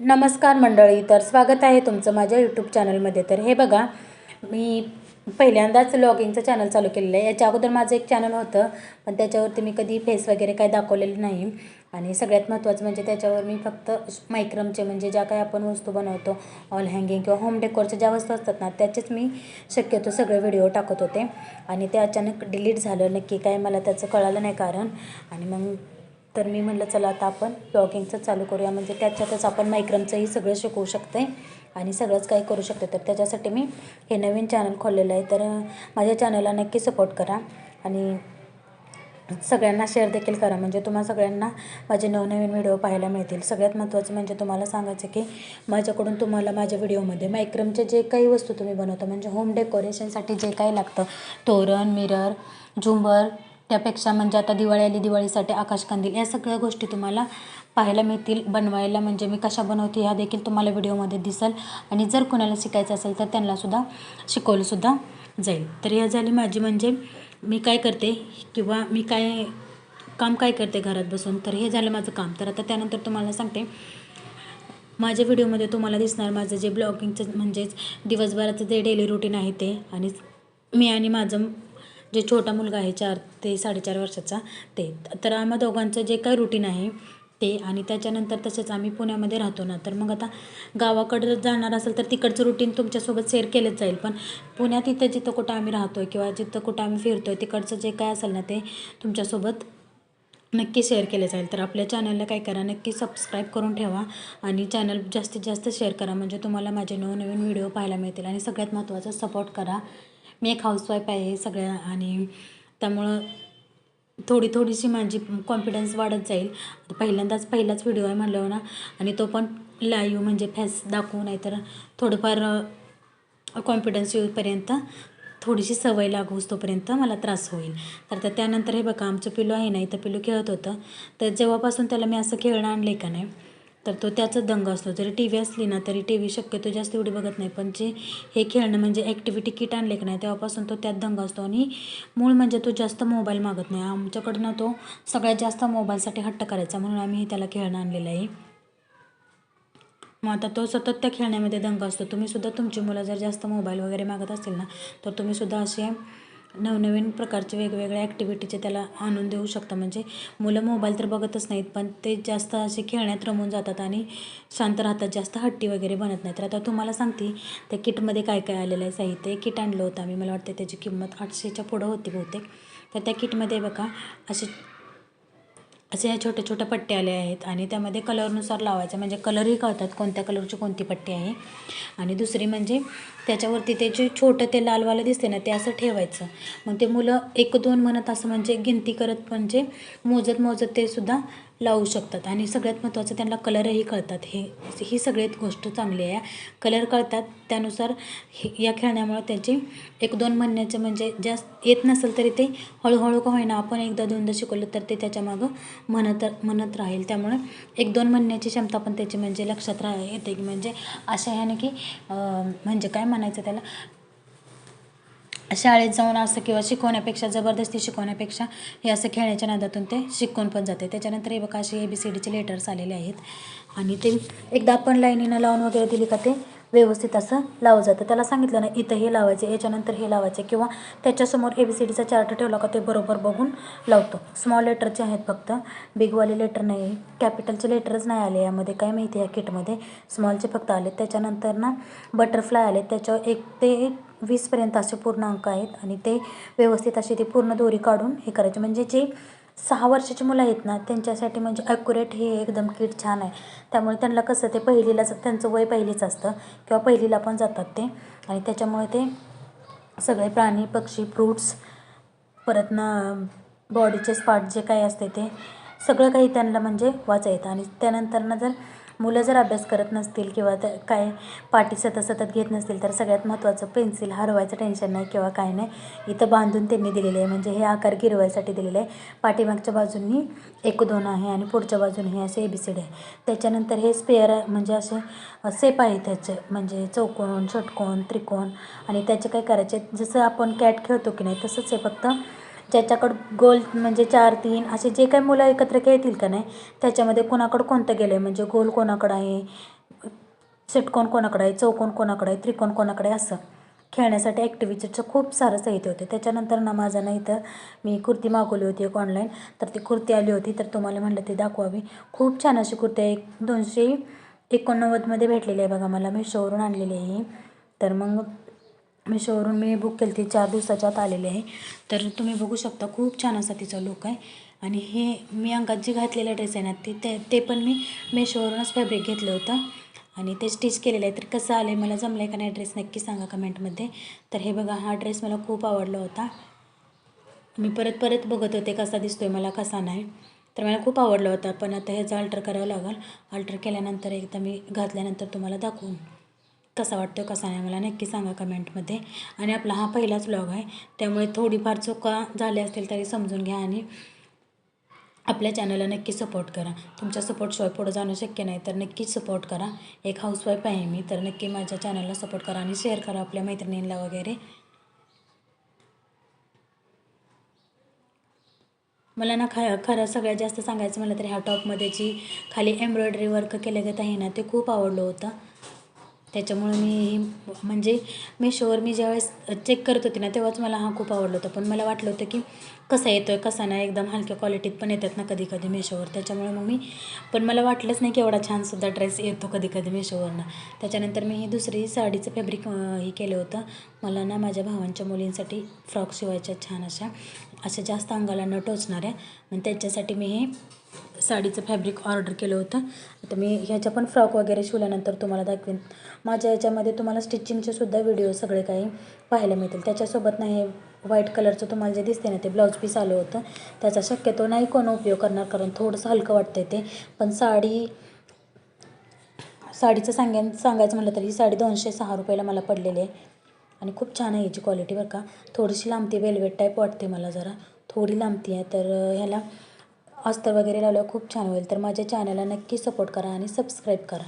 नमस्कार मंडळी तर स्वागत आहे तुमचं माझ्या यूट्यूब चॅनलमध्ये तर हे बघा मी पहिल्यांदाच लॉगिंगचं चॅनल चालू केलेलं आहे. याच्या अगोदर माझं एक चॅनल होतं पण त्याच्यावरती मी कधी फेस वगैरे काय दाखवलेलं नाही. आणि सगळ्यात महत्त्वाचं म्हणजे त्याच्यावर मी फक्त मायक्रमचे म्हणजे ज्या काही आपण वस्तू बनवतो ऑल हँगिंग किंवा होम डेकोरच्या ज्या वस्तू असतात ना त्याचेच मी शक्यतो सगळे व्हिडिओ टाकत होते. आणि ते अचानक डिलीट झालं नक्की काय मला त्याचं कळालं नाही कारण. आणि मग तर मी म्हटलं चला आता आपण ब्लॉगिंगचं चालू करूया. म्हणजे त्याच्यातच आपण मायक्रमचंही सगळं शिकवू शकते आणि सगळंच काही करू शकते. तर त्याच्यासाठी मी हे नवीन चॅनल खोललेलं आहे. तर माझ्या चॅनलला नक्की सपोर्ट करा आणि सगळ्यांना शेअर देखील करा. म्हणजे तुम्हाला सगळ्यांना माझे नवनवीन व्हिडिओ पाहायला मिळतील. सगळ्यात महत्त्वाचं म्हणजे तुम्हाला सांगायचं की माझ्याकडून तुम्हाला माझ्या व्हिडिओमध्ये मायक्रमचे जे काही वस्तू तुम्ही बनवता म्हणजे होम डेकोरेशनसाठी जे काही लागतं तोरण मिरर झुंबर त्यापेक्षा म्हणजे आता दिवाळी आली दिवाळीसाठी आकाशकंदील या सगळ्या गोष्टी तुम्हाला पाहायला मिळतील बनवायला म्हणजे मी कशा बनवते ह्या देखील तुम्हाला व्हिडिओमध्ये दिसेल. आणि जर कोणाला शिकायचं असेल तर त्यांनासुद्धा शिकवलंसुद्धा जाईल. तर ह्या झाली माझी म्हणजे मी काय करते किंवा मी काय काम काय करते घरात बसून तर हे झालं माझं काम. तर आता त्यानंतर तुम्हाला सांगते माझ्या व्हिडिओमध्ये तुम्हाला दिसणार माझं जे ब्लॉगिंगचं म्हणजेच दिवसभराचं जे डेली रुटीन आहे ते. आणि मी आणि माझं जे छोटा मुलगा आहे चार ते साडेचार वर्षाचा ते. तर आम्हा दोघांचं जे काही रुटीन आहे ते आणि त्याच्यानंतर तसेच आम्ही पुण्यामध्ये राहतो ना तर मग आता गावाकडं जाणार असेल तर तिकडचं रुटीन तुमच्यासोबत शेअर केलंच जाईल. पण पुण्यात इथं जिथं कुठं आम्ही राहतो आहे किंवा जिथं कुठं आम्ही फिरतो आहे तिकडचं जे काय असेल ना ते तुमच्यासोबत नक्की शेअर केले जाईल. तर आपल्या चॅनलला काय करा नक्की सबस्क्राईब करून ठेवा आणि चॅनल जास्तीत जास्त शेअर करा. म्हणजे तुम्हाला माझे नवनवीन व्हिडिओ पाहायला मिळतील आणि सगळ्यात महत्त्वाचं सपोर्ट करा. मी एक हाऊसवाईफ आहे सगळ्या आणि त्यामुळं थोडी थोडीशी माझी कॉन्फिडन्स वाढत जाईल. पहिल्यांदाच पहिलाच व्हिडिओ आहे म्हणलं ना आणि तो पण लाईव्ह म्हणजे फेस दाखवू नाही तर थोडंफार कॉन्फिडन्स येऊपर्यंत थोडीशी सवय लागूस तोपर्यंत मला त्रास होईल. तर तर त्यानंतर हे बघा आमचं पिलू आहे नाही तर पिलू खेळत होतं. तर जेव्हापासून त्याला मी असं खेळणं आणलं का नाही तर तो त्याचा दंग असतो. जरी टी व्ही असली ना तरी टी व्ही शक्यतो जास्त एवढी बघत नाही. पण जे हे खेळणं म्हणजे ॲक्टिव्हिटी किट आणले की नाही तेव्हापासून तो त्यात दंग असतो. आणि मूळ म्हणजे तो जास्त मोबाईल मागत नाही. आमच्याकडनं तो सगळ्यात जास्त मोबाईलसाठी हट्ट करायचा. म्हणून आम्ही त्याला खेळणं आणलेलं आहे. मग आता तो सतत त्या खेळण्यामध्ये दंग असतो. तुम्हीसुद्धा तुमची मुलं जर जास्त मोबाईल वगैरे मागत असतील ना तर तुम्हीसुद्धा असे नवनवीन प्रकारचे वेगवेगळ्या ॲक्टिव्हिटीचे त्याला आणून देऊ शकता. म्हणजे मुलं मोबाईल तर बघतच नाहीत पण ते जास्त असे खेळण्यात रमून जातात आणि शांत राहतात जास्त हट्टी वगैरे बनत नाहीत. तर आता तुम्हाला सांगते त्या किटमध्ये काय काय आलेलं आहे साहित्य. किट आणलं होतं आम्ही. मला वाटतं त्याची किंमत आठशेच्या पुढं होती बहुतेक. तर त्या किटमध्ये बघा असे असे ह्या छोट्या छोट्या पट्ट्या आल्या आहेत आणि त्यामध्ये कलरनुसार लावायचं म्हणजे कलरही कळतात कोणत्या कलरची कोणती पट्टी आहे. आणि दुसरी म्हणजे त्याच्यावरती ते जे छोटं ते लालवालं दिसते ना ते असं ठेवायचं. मग ते मुलं एक दोन म्हणत असं म्हणजे गिनती करत म्हणजे मोजत मोजत ते सुद्धा लावू शकतात. आणि सगळ्यात महत्त्वाचं त्यांना कलरही कळतात. हे ही सगळ्यात गोष्ट चांगली आहे. कलर कळतात त्यानुसार हे या खेळण्यामुळे त्याची एक दोन म्हणण्याचे म्हणजे जास्त येत नसेल तरी ते हळूहळू का होईना आपण एकदा दोनदा शिकवलं तर ते त्याच्यामागं म्हणत म्हणत राहील. त्यामुळे एक दोन म्हणण्याची क्षमता पण त्याची म्हणजे लक्षात राह येते की म्हणजे अशा ह्याने की म्हणजे काय म्हणायचं त्याला? शाळेत जाऊन असं किंवा शिकवण्यापेक्षा जबरदस्ती शिकवण्यापेक्षा हे असं खेळण्याच्या नादातून ते शिकून पण जाते. त्याच्यानंतर हे बघा असे ए बी सी डीचे लेटर्स आलेले आहेत. आणि ते एकदा आपण लाईनीनं लावून वगैरे दिली का ते व्यवस्थित असं लावलं जातं. त्याला सांगितलं ना इथं हे लावायचे याच्यानंतर हे लावायचे किंवा त्याच्यासमोर ए बी सी डीचा चार्ट ठेवला का ते बरोबर बघून लावतो. स्मॉल लेटरचे आहेत फक्त. बिगवाले लेटर नाही कॅपिटलचे लेटरच नाही आले यामध्ये. काय माहिती या किटमध्ये स्मॉलचे फक्त आले. त्याच्यानंतर ना बटरफ्लाय आले. त्याच्यावर एक ते वीसपर्यंत असे पूर्ण अंक आहेत आणि ते व्यवस्थित असे ते पूर्ण दोरी काढून हे करायचे. म्हणजे जे सहा वर्षाची मुलं आहेत ना त्यांच्यासाठी म्हणजे ॲक्युरेट हे एकदम किट छान आहे. त्यामुळे त्यांना कसं ते पहिलीलाच त्यांचं वय पहिलीच असतं किंवा पहिलीला पण जातात ते. आणि त्याच्यामुळे ते सगळे प्राणी पक्षी फ्रूट्स परत ना बॉडीचे स्पाट जे काही असते ते सगळं काही त्यांना म्हणजे वाचायचं. आणि त्यानंतर ना जर मुलं जर अभ्यास करत नसतील किंवा त्या काय पाठी सतत सतत घेत नसतील तर सगळ्यात महत्त्वाचं पेन्सिल हरवायचं टेन्शन नाही किंवा काय नाही. इथं बांधून त्यांनी दिलेले आहे. म्हणजे हे आकार गिरवायसाठी दिलेले आहे. पाठीमागच्या बाजूंनी एक दोन आहे आणि पुढच्या बाजूने हे असे ए बी सी डी आहे. त्याच्यानंतर हे स्पेअर म्हणजे असे सेप आहे त्याचे म्हणजे चौकोन षटकोन त्रिकोण आणि त्याचे काय करायचे जसं आपण कॅट खेळतो की नाही तसंच आहे फक्त ज्याच्याकडं गोल म्हणजे चार तीन असे जे काही मुलं एकत्र खेळतील का नाही त्याच्यामध्ये कोणाकडं कोणतं गेलं आहे म्हणजे गोल कोणाकडं आहे? षटकोन कोणाकडं आहे? चौकोन कोणाकडं आहे? त्रिकोण कोणाकडे असं. खेळण्यासाठी ॲक्टिव्हिटीचं खूप सारं साहित्य होते. त्याच्यानंतर ना माझं ना इथं मी कुर्ती मागवली होती एक ऑनलाईन तर ती कुर्ती आली होती. तर तुम्हाला म्हटलं ती दाखवावी. खूप छान अशी कुर्ती आहे. एक दोनशे एकोणनव्वदमध्ये भेटलेली आहे बघा मला. मिशोवरून आणलेली आहे तर मग मिशोवरून मी बुक केली ती चार दिवसाच्या आत आलेली आहे. तर तुम्ही बघू शकता खूप छान असा तिचा लुक आहे. आणि हे मी अंगात जी घातलेला ड्रेस आहे ना ते ते ते पण मी मेशोवरूनच फॅब्रिक घेतलं होतं. आणि ते स्टिच केलेलं आहे. तर कसं आलं आहे मला जमलं आहे का नाही ड्रेस नक्की सांगा कमेंटमध्ये तर हे बघा हा ड्रेस मला खूप आवडला होता. मी परत परत बघत होते कसा दिसतो आहे मला कसा नाही. तर मला खूप आवडला होता. पण आता ह्याचं अल्टर करावं लागेल. अल्टर केल्यानंतर एकदा मी घातल्यानंतर तुम्हाला दाखवून. कसा वाटतो कसा नाही मला नक्की सांगा कमेंटमध्ये. आणि आपला हा पहिलाच व्लॉग आहे त्यामुळे थोडीफार चुका झाल्या असतील तरी समजून घ्या आणि आपल्या चॅनलला नक्की सपोर्ट करा. तुमच्या सपोर्टशिवाय पुढं जाणं शक्य नाही तर नक्कीच सपोर्ट करा. एक हाऊसवाईफ आहे मी तर नक्की माझ्या चॅनलला सपोर्ट करा आणि शेअर करा आपल्या मैत्रिणींना वगैरे. मला ना ख खरं सगळ्यात जास्त सांगायचं म्हणलं तर ह्या टॉपमध्ये जी खाली एम्ब्रॉयडरी वर्क केलं जात आहे ना ते खूप आवडलं होतं. त्याच्यामुळे मी म्हणजे मेशोवर मी ज्यावेळेस चेक करत होती ना तेव्हाच मला हा खूप आवडला होता. पण मला वाटलं होतं की कसा येतो आहे कसा नाही एकदम हलक्या क्वालिटीत पण येतात ना कधी कधी मेशोवर. त्याच्यामुळे मग मी पण मला वाटलंच नाही की एवढा छानसुद्धा ड्रेस येतो कधी कधी मेशोवरनं. त्याच्यानंतर मी ही दुसरी साडीचं फॅब्रिक हे केलं होतं. मला ना माझ्या भावांच्या मुलींसाठी फ्रॉक शिवायच्या छान अशा अशा जास्त अंगाला न टोचणाऱ्या. आणि त्याच्यासाठी मी हे साडीचं फॅब्रिक ऑर्डर केलं होतं. आता मी ह्याच्या पण फ्रॉक वगैरे शिवल्यानंतर तुम्हाला दाखवेन. माझ्या याच्यामध्ये तुम्हाला स्टिचिंगचे सुद्धा व्हिडिओ सगळे काही पाहायला मिळतील. त्याच्यासोबत नाही व्हाईट कलरचं तुम्हाला जे दिसते ना ते ब्लाऊज पीस आलं होतं. त्याचा शक्यतो नाही कोण उपयोग करणार कारण थोडंसं हलकं वाटतं ते. पण साडी साडीचं सांगेन सांगायचं म्हटलं तर ही साडी दोनशे सहा रुपयाला मला पडलेली आहे. आणि खूप छान आहे याची क्वालिटी बरं का. थोडीशी लांबती वेल्वेट टाईप वाटते मला जरा. थोडी लांबती आहे तर ह्याला अस्तर वगैरे लावल्यावर खूप छान होईल. तर माझ्या चॅनलला नक्की सपोर्ट करा आणि सबस्क्राईब करा.